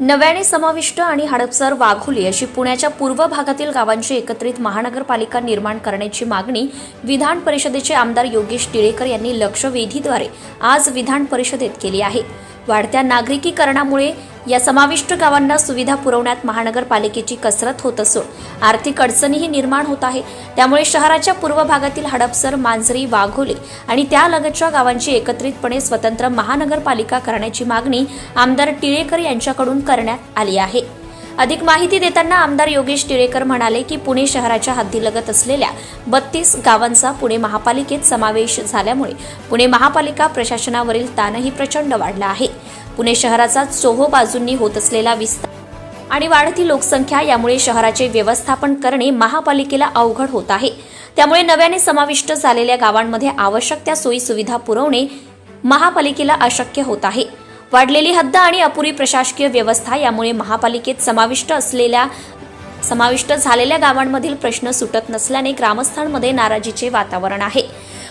नव्याने समाविष्ट आणि हडपसर वाघोली अशी पुण्याच्या पूर्व भागातील गावांची एकत्रित महानगरपालिका निर्माण करण्याची मागणी विधान परिषदेचे आमदार योगेश टिळेकर यांनी लक्षवेधीद्वारे आज विधान परिषदेत केली आहे. वाढत्या नागरिकीकरणामुळे या समाविष्ट गावांना सुविधा पुरवण्यात महानगरपालिकेची कसरत होत असून आर्थिक अडचणीही निर्माण होत आहे. त्यामुळे शहराच्या पूर्व भागातील हडपसर मांजरी वाघोली आणि त्यालगतच्या गावांची एकत्रितपणे स्वतंत्र महानगरपालिका करण्याची मागणी आमदार टिळेकर यांच्याकडून करण्यात आली आहे. अधिक माहिती देताना आमदार योगेश टिळेकर म्हणाले की पुणे शहराच्या हद्दीलगत असलेल्या बत्तीस गावांचा पुणे महापालिकेत समावेश झाल्यामुळे पुणे महापालिका प्रशासनावरील ताणही प्रचंड वाढला आहे. पुणे शहराचा चोहो बाजूंनी होत असलेला विस्तार आणि वाढती लोकसंख्या यामुळे शहराचे व्यवस्थापन करणे महापालिकेला अवघड होत आहे. त्यामुळे नव्याने समाविष्ट झालेल्या गावांमध्ये आवश्यक त्या सोयी सुविधा पुरवणे महापालिकेला अशक्य होत आहे. वाढलेली हद्द आणि अपुरी प्रशासकीय व्यवस्था यामुळे महापालिकेत समाविष्ट असलेल्या समाविष्ट झालेल्या गावांमधील प्रश्न सुटत नसल्याने ग्रामस्थांमध्ये नाराजीचे वातावरण आहे.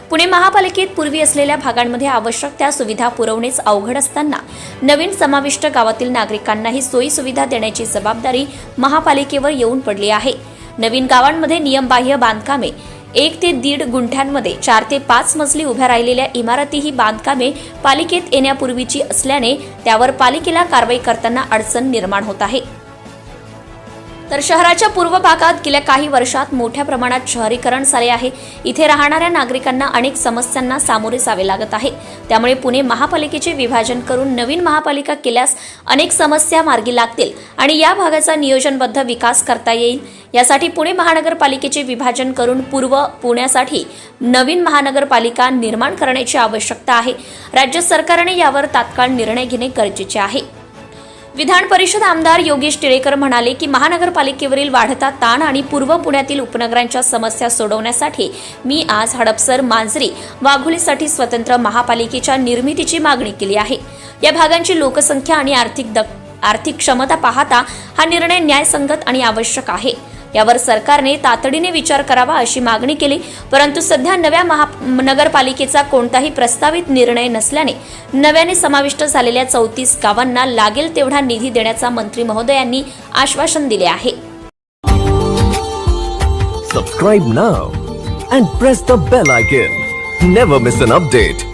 पुणे महापालिकेत पूर्वी असलेल्या भागांमध्ये आवश्यक त्या सुविधा पुरवणेच अवघड असताना नवीन समाविष्ट गावातील नागरिकांनाही सोयी सुविधा देण्याची जबाबदारी महापालिकेवर येऊन पडली आहे. नवीन गावांमध्ये नियमबाह्य बांधकामे एक ते दीड गुंठ्यांमध्ये चार ते पाच मजली उभ्या राहिलेल्या इमारती ही बांधकामे पालिकेत येण्यापूर्वीची असल्याने त्यावर पालिकेला कारवाई करताना अडचण निर्माण होत आहे. तर शहराच्या पूर्व भागात गेल्या काही वर्षात मोठ्या प्रमाणात शहरीकरण झाले आहे. इथे राहणाऱ्या नागरिकांना अनेक समस्यांना सामोरे जावे लागत आहे. त्यामुळे पुणे महापालिकेचे विभाजन करून नवीन महापालिका केल्यास अनेक समस्या मार्गी लागतील आणि या भागाचा नियोजनबद्ध विकास करता येईल. यासाठी पुणे महानगरपालिकेचे विभाजन करून पूर्व पुण्यासाठी नवीन महानगरपालिका निर्माण करण्याची आवश्यकता आहे. राज्य सरकारने यावर तात्काळ निर्णय घेणे गरजेचे आहे. विधान परिषद आमदार योगेश टिळेकर म्हणाले की महानगरपालिकेवरील वाढता ताण आणि पूर्व पुण्यातील उपनगरांच्या समस्या सोडवण्यासाठी मी आज हडपसर मांजरी वाघोलीसाठी स्वतंत्र महापालिकेच्या निर्मितीची मागणी केली आहे. या भागांची लोकसंख्या आणि आर्थिक आर्थिक क्षमता पाहता हा निर्णय न्यायसंगत आणि आवश्यक आहे. यावर सरकारने तातडीने विचार करावा अशी मागणी केली परंतु सध्या नव्या महा नगरपालिकेचा कोणताही प्रस्तावित निर्णय नसल्याने नव्याने समाविष्ट झालेल्या चौतीस गावांना लागेल तेवढा निधी देण्याचा मंत्री महोदयांनी आश्वासन दिले आहे. Subscribe now and press the bell icon never miss an update